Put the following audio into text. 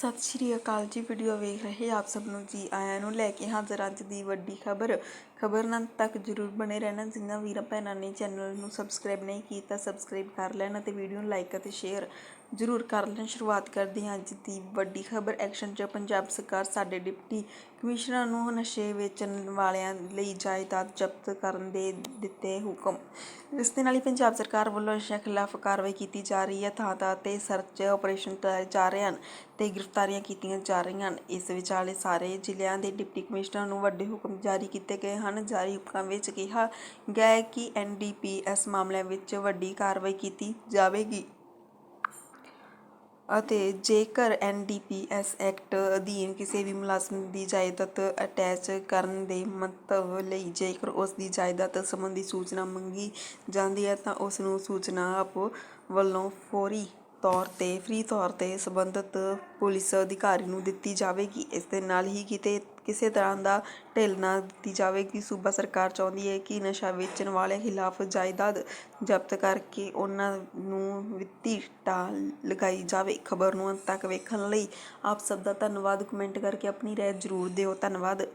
ਸਤਿ ਸ਼੍ਰੀ ਅਕਾਲ ਜੀ ਵੀਡੀਓ ਵੇਖ ਰਹੇ ਆਪ ਸਭ ਨੂੰ ਜੀ, ਆਇਆਂ ਨੂੰ ਲੈ ਕੇ ਹਾਜ਼ਰ ਅੱਜ ਦੀ ਵੱਡੀ ਖਬਰ। ਖਬਰ ਨਾਲ ਤੱਕ ਜਰੂਰ ਬਣੇ ਰਹਿਣਾ ਜਿਨ੍ਹਾਂ ਵੀਰਾਂ, ਭੈਣਾਂ ਨੇ ਚੈਨਲ ਨੂੰ ਸਬਸਕ੍ਰਾਈਬ ਨਹੀਂ ਕੀਤਾ ਸਬਸਕ੍ਰਾਈਬ ਕਰ ਲੈਣ ਅਤੇ ਵੀਡੀਓ ਨੂੰ ਲਾਈਕ ਅਤੇ ਸ਼ੇਅਰ ਜਰੂਰ ਕਰ ਲੈਣ। ਸ਼ੁਰੂਆਤ ਕਰਦੇ ਹਾਂ ਅੱਜ ਦੀ ਵੱਡੀ ਖਬਰ। ਐਕਸ਼ਨ 'ਚ ਪੰਜਾਬ ਸਰਕਾਰ ਸਾਡੇ ਡਿਪਟੀ ਕਮਿਸ਼ਨਰ ਨੂੰ ਨਸ਼ੇ ਵੇਚਣ ਵਾਲਿਆਂ ਲਈ ਜਾਇਦਾਦ ਜ਼ਬਤ ਕਰਨ ਦੇ ਦਿੱਤੇ ਹੁਕਮ। ਇਸ ਦੇ ਨਾਲ ਹੀ ਪੰਜਾਬ ਸਰਕਾਰ ਵੱਲੋਂ ਨਸ਼ਿਆਂ ਖਿਲਾਫ ਕਾਰਵਾਈ ਕੀਤੀ ਜਾ ਰਹੀ ਹੈ। ਥਾਂ ਥਾਂ ਤੇ ਸਰਚ ਆਪਰੇਸ਼ਨ ਚਲਾਏ ਜਾ ਰਹੇ ਹਨ ਤੇ ਗ੍ਰਿਫਤਾਰੀਆਂ ਕੀਤੀਆਂ ਜਾ ਰਹੀਆਂ ਹਨ। ਇਸ ਵਿਚਾਲੇ ਸਾਰੇ ਜ਼ਿਲ੍ਹਿਆਂ ਦੇ ਡਿਪਟੀ ਕਮਿਸ਼ਨਰ ਨੂੰ ਵੱਡੇ ਹੁਕਮ ਜਾਰੀ ਕੀਤੇ ਗਏ ਹਨ। ਜਾਰੀ ਹੁਕਮਾਂ ਵਿੱਚ ਕਿਹਾ ਗਿਆ ਹੈ ਕਿ ਐਨਡੀਪੀਐਸ ਮਾਮਲਿਆਂ ਵਿੱਚ ਵੱਡੀ ਕਾਰਵਾਈ ਕੀਤੀ ਜਾਵੇਗੀ। ਅਤੇ ਜੇਕਰ N D P NDPS act ਅਧੀਨ ਕਿਸੇ ਵੀ ਮੁਲਾਜ਼ਮ ਦੀ ਜਾਇਦਾਦ ਅਟੈਚ ਕਰਨ ਦੇ ਮੰਤਵ ਲਈ ਜੇਕਰ ਉਸ ਦੀ ਜਾਇਦਾਦ ਸੰਬੰਧੀ ਸੂਚਨਾ ਮੰਗੀ ਜਾਂਦੀ ਹੈ ਤਾਂ ਉਸ ਨੂੰ ਸੂਚਨਾ ਆਪ ਵੱਲੋਂ ਫੌਰੀ ਤੌਰ ਤੇ ਫ੍ਰੀ ਤੌਰ ਤੇ ਸੰਬੰਧਿਤ ਪੁਲਿਸ ਅਧਿਕਾਰੀ ਨੂੰ ਦਿੱਤੀ ਜਾਵੇਗੀ। ਇਸ ਦੇ ਨਾਲ ਹੀ ਕਿਤੇ, ਕਿਸੇ ਤਰ੍ਹਾਂ ਦਾ ਢਿੱਲ ਨਾ ਦਿੱਤੀ ਜਾਵੇਗੀ। ਸੂਬਾ ਸਰਕਾਰ ਚਾਹੁੰਦੀ ਹੈ ਕਿ ਨਸ਼ਾ ਵੇਚਣ ਵਾਲਿਆਂ ਖਿਲਾਫ ਜਾਇਦਾਦ ਜ਼ਬਤ ਕਰਕੇ ਉਹਨਾਂ ਨੂੰ ਵਿੱਤੀ ਢਾਲ ਲਗਾਈ ਜਾਵੇ। ਖਬਰ ਨੂੰ ਅੰਤ ਤੱਕ ਵੇਖਣ ਲਈ ਆਪ ਸਭ ਦਾ ਧੰਨਵਾਦ। ਕਮੈਂਟ ਕਰਕੇ ਆਪਣੀ ਰਾਏ ਜ਼ਰੂਰ ਦਿਓ। ਧੰਨਵਾਦ।